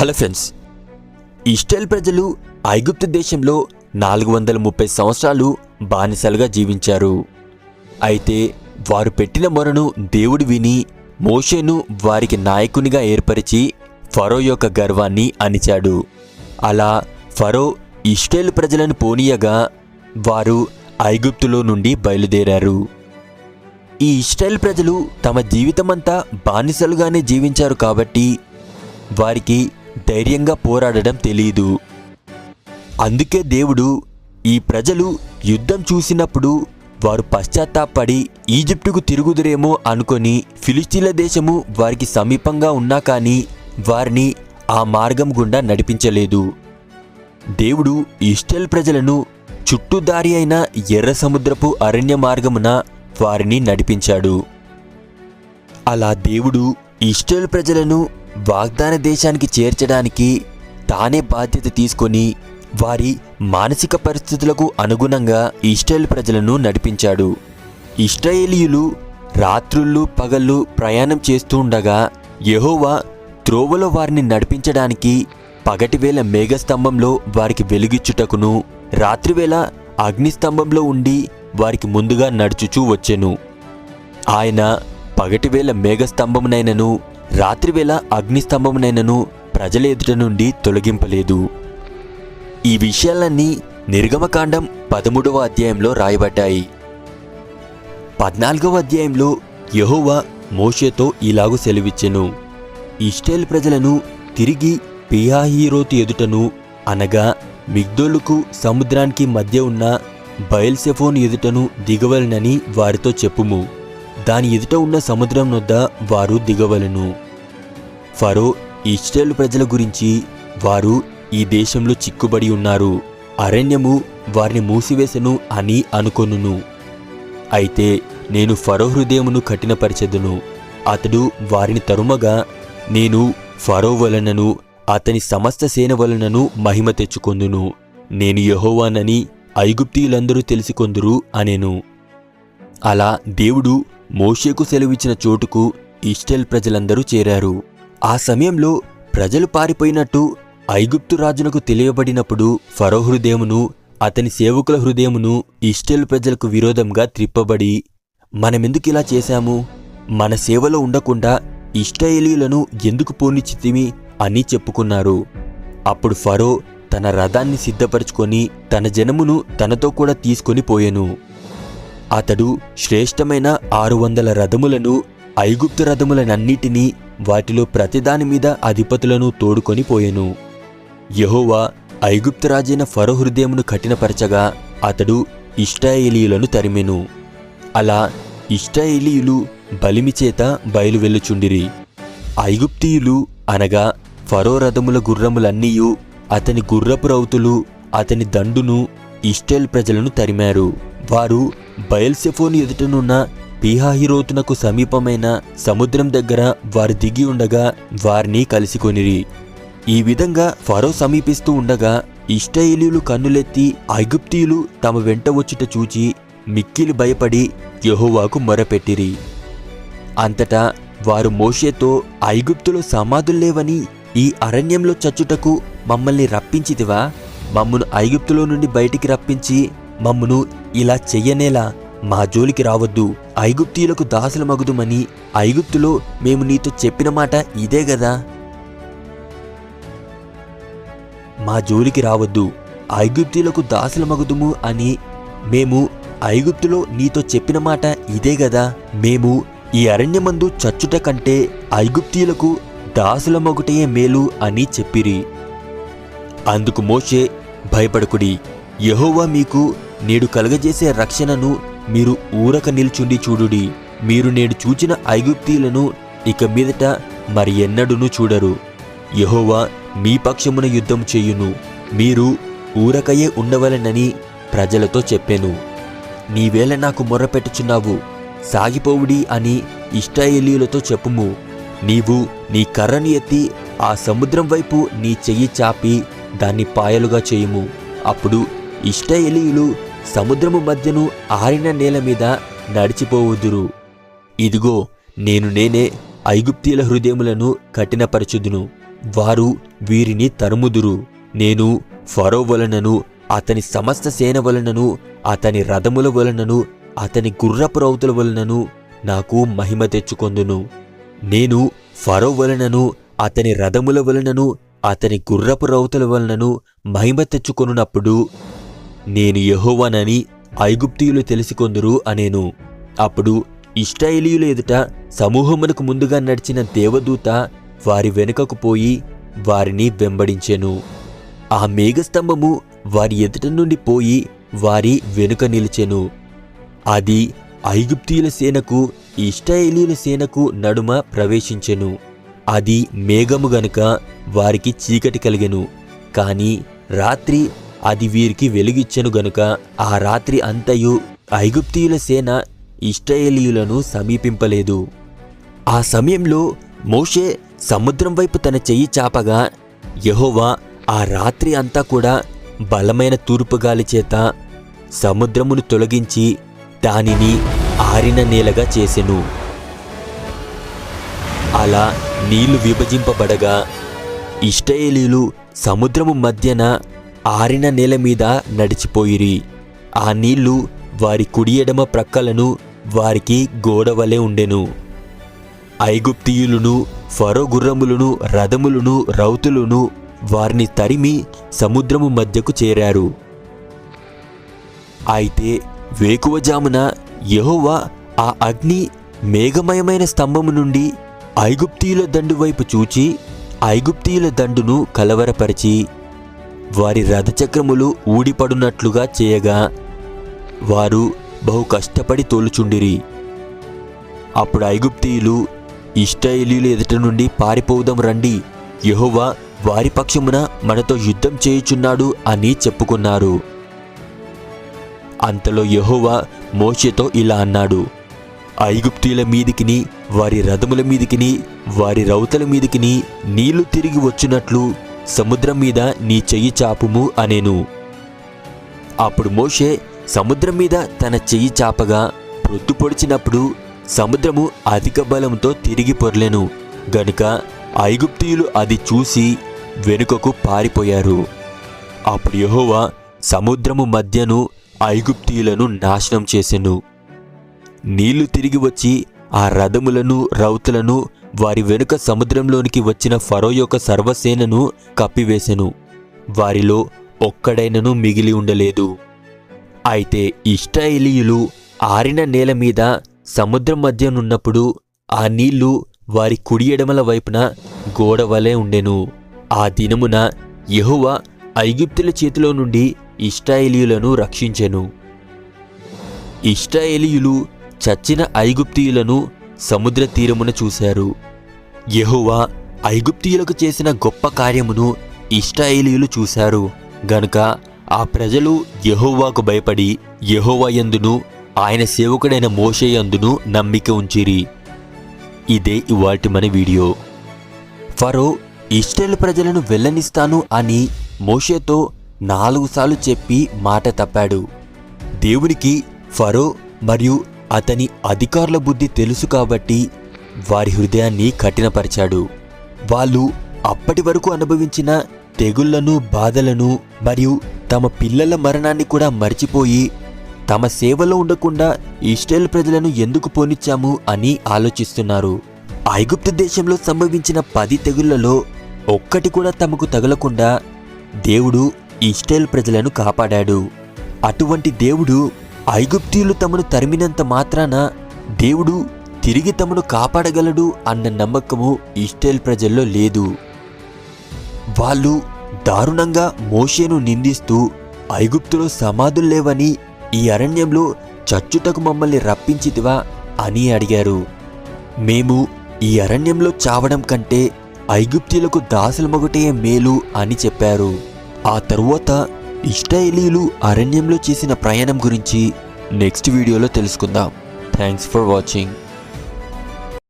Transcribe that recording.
Hello friends Israel ప్రజలు ఐగుప్తు దేశంలో నాలుగు వందల ముప్పై సంవత్సరాలు బానిసలుగా జీవించారు. అయితే వారు పెట్టిన మొరను దేవుడు విని మోషేను వారికి నాయకునిగా ఏర్పరిచి ఫరో యొక్క గర్వాన్ని అణిచాడు. అలా ఫరో ఇస్రాయేల్ ప్రజలను పోనీయగా వారు ఐగుప్తులో నుండి బయలుదేరారు. ఈ ఇస్రాయేల్ ప్రజలు తమ జీవితమంతా బానిసలుగానే జీవించారు కాబట్టి వారికి ధైర్యంగా పోరాడడం తెలియదు అందుకే దేవుడు ఈ ప్రజలు యుద్ధం చూసినప్పుడు వారు పశ్చాత్తాపడి ఈజిప్టుకు తిరుగుదురేమో అనుకొని ఫిలిస్తీన్ల దేశము వారికి సమీపంగా ఉన్నా కానీ వారిని ఆ మార్గం గుండా నడిపించలేదు. దేవుడు ఇస్రాయేల్ ప్రజలను చుట్టుదారి అయిన ఎర్ర సముద్రపు అరణ్య మార్గమున వారిని నడిపించాడు. అలా దేవుడు ఇస్రాయేల్ ప్రజలను వాగ్దాన దేశానికి చేర్చడానికి తానే బాధ్యత తీసుకొని వారి మానసిక పరిస్థితులకు అనుగుణంగా ఇస్రాయేల్ ప్రజలను నడిపించాడు. ఇస్రాయేలీయులు రాత్రుళ్ళు పగళ్ళు ప్రయాణం చేస్తూ ఉండగా యహోవా త్రోవలో వారిని నడిపించడానికి పగటివేళ మేఘస్తంభంలో వారికి వెలుగిచ్చుటకును రాత్రివేళ అగ్నిస్తంభంలో ఉండి వారికి ముందుగా నడుచుచూ వచ్చెను. ఆయన పగటివేళ మేఘస్తంభమునైనను రాత్రివేళ అగ్నిస్తంభమునైనను ప్రజల ఎదుట నుండి తొలగింపలేదు. ఈ విషయాలన్నీ నిర్గమకాండం పదమూడవ అధ్యాయంలో రాయబడ్డాయి. పద్నాలుగవ అధ్యాయంలో యహోవా మోషేతో ఇలాగు సెలవిచ్చెను. ఇస్టేల్ ప్రజలను తిరిగి పియాహీరోతి ఎదుటను అనగా మిగ్దోలుకు సముద్రానికి మధ్య ఉన్న బయల్సెఫోన్ ఎదుటను దిగవలనని వారితో చెప్పుము. దాని ఎదుట ఉన్న సముద్రం వద్ద వారు దిగవలను. ఫరో ఇస్రాయేల్ ప్రజల గురించి వారు ఈ దేశంలో చిక్కుబడి ఉన్నారు. అరణ్యము వారిని మూసివేసెను అని అనుకొనును. అయితే నేను ఫరో హృదయమును కఠినపరిచెదను. అతడు వారిని తరుమగా నేను ఫరో వలనను అతని సమస్త సేన వలనను మహిమ తెచ్చుకొందును. నేను యహోవానని ఐగుప్తీయులందరూ తెలిసికొందురు అనెను. అలా దేవుడు మోషేకు సెలవిచ్చిన చోటుకు ఇస్రాయేల్ ప్రజలందరూ చేరారు. ఆ సమయంలో ప్రజలు పారిపోయినట్టు ఐగుప్తు రాజునకు తెలియబడినప్పుడు ఫరో హృదయమును అతని సేవకుల హృదయమును ఇస్రాయేల్ ప్రజలకు విరోధంగా త్రిప్పబడి మనమెందుకు ఇలా చేశాము? మన సేవలో ఉండకుండా ఇస్రాయేలీలను ఎందుకు పోనిచ్చితిమి అని చెప్పుకున్నారు. అప్పుడు ఫరో తన రథాన్ని సిద్ధపరచుకొని తన జనమును తనతో కూడా తీసుకొని పోయెను. అతడు శ్రేష్టమైన ఆరు వందల రథములను ఐగుప్తు రథములనన్నిటినీ వాటిలో ప్రతిదాని మీద అధిపతులను తోడుకొని పోయెను. యెహోవా ఐగుప్తురాజైన ఫరో హృదయమును కఠినపరచగా అతడు ఇష్టాయేలీయులను తరిమెను. అలా ఇష్టాయేలీయులు బలిమి చేత ఐగుప్తీయులు అనగా ఫరో రథముల గుర్రములన్నీయు అతని గుర్రపు రౌతులు అతని దండును ఇష్టైల్ ప్రజలను తరిమారు. వారు బయల్సెఫోన్ ఎదుటనున్న పీహాహిరోతునకు సమీపమైన సముద్రం దగ్గర వారు దిగి ఉండగా వారిని కలిసికొనిరి. ఈ విధంగా ఫరో సమీపిస్తూ ఉండగా ఇష్టైలీలు కన్నులెత్తి ఐగుప్తీయులు తమ వెంట వచ్చుట చూచి మిక్కిలి భయపడి యెహోవాకు మొరపెట్టిరి. అంతటా వారు మోషేతో ఐగుప్తులో సమాధుల్లేవని ఈ అరణ్యంలో చచ్చుటకు మమ్మల్ని రప్పించితివా? మమ్మను ఐగుప్తులో నుండి బయటికి రప్పించి మమ్మును ఇలా చెయ్యనేలా మా జోలికి రావద్దు. ఐగుప్తీయులకు దాసులమగుదుమని ఐగుప్తులో మేము నీతో చెప్పిన మాట ఇదే గదా? మా జోలికి రావద్దు. ఐగుప్తీయులకు దాసులమగుదుము అని మేము ఐగుప్తులో నీతో చెప్పిన మాట ఇదే గదా? మేము ఈ అరణ్యమందు చచ్చుట కంటే ఐగుప్తీయులకు దాసులమగుటయే మేలు అని చెప్పిరి. అందుకు మోషే భయపడకుడి. యహోవా మీకు నేడు కలుగజేసే రక్షణను మీరు ఊరక నిల్చుండి చూడుడి. మీరు నేడు చూచిన ఐగుప్తీలను ఇక మీదట మరి ఎన్నడూనూ చూడరు. యహోవా మీ పక్షమున యుద్ధం చేయును. మీరు ఊరకయే ఉండవలెనని ప్రజలతో చెప్పాను. నీవేళ నాకు మొర్రపెట్టుచున్నావు. సాగిపోవుడి అని ఇష్టాయేలీయులతో చెప్పుము. నీవు నీ కర్రను ఎత్తి ఆ సముద్రం వైపు నీ చెయ్యి చాపి దాన్ని పాయలుగా చేయుము. అప్పుడు ఇష్టాయేలీయులు సముద్రము మధ్యను ఆరిన నేల మీద నడిచిపోవుదురు. ఇదిగో నేను నేనే ఐగుప్తీయుల హృదయములను కఠినపరచుదును. వారు వీరిని తరుముదురు. నేను ఫరో వలనను అతని సమస్త సేన వలనను అతని రథముల వలనను అతని గుర్రపు రౌతుల వలనను నాకు మహిమ తెచ్చుకొందును. నేను ఫరో వలనను అతని రథముల వలనను అతని గుర్రపు రౌతుల వలనను మహిమ తెచ్చుకొనున్నప్పుడు నేను యహోవానని ఐగుప్తీయులు తెలుసుకొందురు అనేను. అప్పుడు ఇష్టాయిలీయుల ఎదుట సమూహమునకు ముందుగా నడిచిన దేవదూత వారి వెనుకకు పోయి వారిని వెంబడించెను. ఆ మేఘస్తంభము వారి ఎదుట నుండి పోయి వారి వెనుక నిలిచెను. అది ఐగుప్తీయుల సేనకు ఇష్టాయేలీయుల సేనకు నడుమ ప్రవేశించెను. అది మేఘము గనుక వారికి చీకటి కలిగెను. కాని రాత్రి అది వీరికి వెలుగిచ్చెను గనుక ఆ రాత్రి అంతయు ఐగుప్తీయుల సేన ఇష్టాయేలీయులను సమీపింపలేదు. ఆ సమయంలో మోషే సముద్రం వైపు తన చెయ్యి చాపగా యహోవా ఆ రాత్రి అంతా కూడా బలమైన తూర్పుగాలి చేత సముద్రమును తొలగించి దానిని ఆరిన నేలగా చేసెను. అలా నీళ్ళు విభజింపబడగా ఇష్టయేలీలు సముద్రము మధ్యన ఆరిన నేల మీద నడిచిపోయిరి. ఆ నీళ్ళు వారి కుడి ఎడమ ప్రక్కలను వారికి గోడవలే ఉండెను. ఐగుప్తియులను ఫరో గుర్రములను రథములను రౌతులను వారిని తరిమి సముద్రము మధ్యకు చేరారు. అయితే వేకువజామున యహోవా ఆ అగ్ని మేఘమయమైన స్తంభము నుండి ఐగుప్తీయుల దండు వైపు చూచి ఐగుప్తీయుల దండును కలవరపరిచి వారి రథచక్రములు ఊడిపడునట్లుగా చేయగా వారు బహు కష్టపడి తోలుచుండిరి. అప్పుడు ఐగుప్తీయులు ఇష్టాయిలీయుల ఎదుట నుండి పారిపోదాం రండి. యహోవా వారి పక్షమున మనతో యుద్ధం చేయుచున్నాడు అని చెప్పుకున్నారు. అంతలో యహోవా మోషేతో ఇలా అన్నాడు ఐగుప్తీయుల మీదికిని వారి రథముల మీదికిని వారి రౌతల మీదికిని నీళ్ళు తిరిగి వచ్చినట్లు సముద్రం మీద నీ చెయ్యి చాపుము అనేను. అప్పుడు మోషే సముద్రం మీద తన చెయ్యి చాపగా ప్రొద్దు పొడిచినప్పుడు సముద్రము అధిక బలంతో తిరిగి పొరలేను. గనుక ఐగుప్తీయులు అది చూసి వెనుకకు పారిపోయారు. అప్పుడు యహోవా సముద్రము మధ్యను ఐగుప్తీయులను నాశనం చేసెను. నీళ్ళు తిరిగి వచ్చి ఆ రథములను రౌతులను వారి వెనుక సముద్రంలోనికి వచ్చిన ఫరో యొక్క సర్వసేనను కప్పివేశెను వారిలో ఒక్కడైనను మిగిలి ఉండలేదు. అయితే ఇష్టాయిలీయులు ఆరిన నేల మీద సముద్రం మధ్యనున్నప్పుడు ఆ నీళ్ళు వారి కుడి ఎడమల వైపున గోడ వలె ఉండెను. ఆ దినమున యహువ ఐగుప్తుల చేతిలో నుండి ఇష్టాయిలీయులను రక్షించెను. ఇష్టాయేలీయులు చచ్చిన ఐగుప్తీయులను సముద్ర తీరమున చూశారు. యహోవా ఐగుప్తీయులకు చేసిన గొప్ప కార్యమును ఇష్టాయేలీయులు చూశారు. గనుక ఆ ప్రజలు యహోవాకు భయపడి యెహోవా యందును ఆయన సేవకుడైన మోషే యందును నమ్మిక ఉంచిరి. ఇదే ఇవాటి మన వీడియో. ఫరో ఇస్రాయేల్ ప్రజలను వెళ్ళనిస్తాను అని మోషేతో నాలుగు సార్లు చెప్పి మాట తప్పాడు. దేవునికి ఫరో మరియు అతని అధికారుల బుద్ధి తెలుసు కాబట్టి వారి హృదయాన్ని కఠినపరిచాడు. వాళ్ళు అప్పటి వరకు అనుభవించిన తెగుళ్ళను బాధలను మరియు తమ పిల్లల మరణాన్ని కూడా మర్చిపోయి తమ సేవలో ఉండకుండా ఇస్రాయేల్ ప్రజలను ఎందుకు పోనిచ్చాము అని ఆలోచిస్తున్నారు. ఐగుప్తు దేశంలో సంభవించిన పది తెగుళ్ళలో ఒక్కటి కూడా తమకు తగలకుండా దేవుడు ఇస్రాయేల్ ప్రజలను కాపాడాడు. అటువంటి దేవుడు ఐగుప్తీయులు తమను తరిమినంత మాత్రాన దేవుడు తిరిగి తమను కాపాడగలడు అన్న నమ్మకము ఇస్రాయేల్ ప్రజల్లో లేదు. వాళ్ళు దారుణంగా మోషేను నిందిస్తూ ఐగుప్తులో సమాధులు లేవని ఈ అరణ్యంలో చచ్చుటకు మమ్మల్ని రప్పించితివా అని అడిగారు. మేము ఈ అరణ్యంలో చావడం కంటే ఐగుప్తీయులకు దాసులమొగటే మేలు అని చెప్పారు. ఆ తరువాత ఇష్టాయిలీలు అరణ్యంలో చేసిన ప్రయాణం గురించి నెక్స్ట్ వీడియోలో తెలుసుకుందాం. Thanks for watching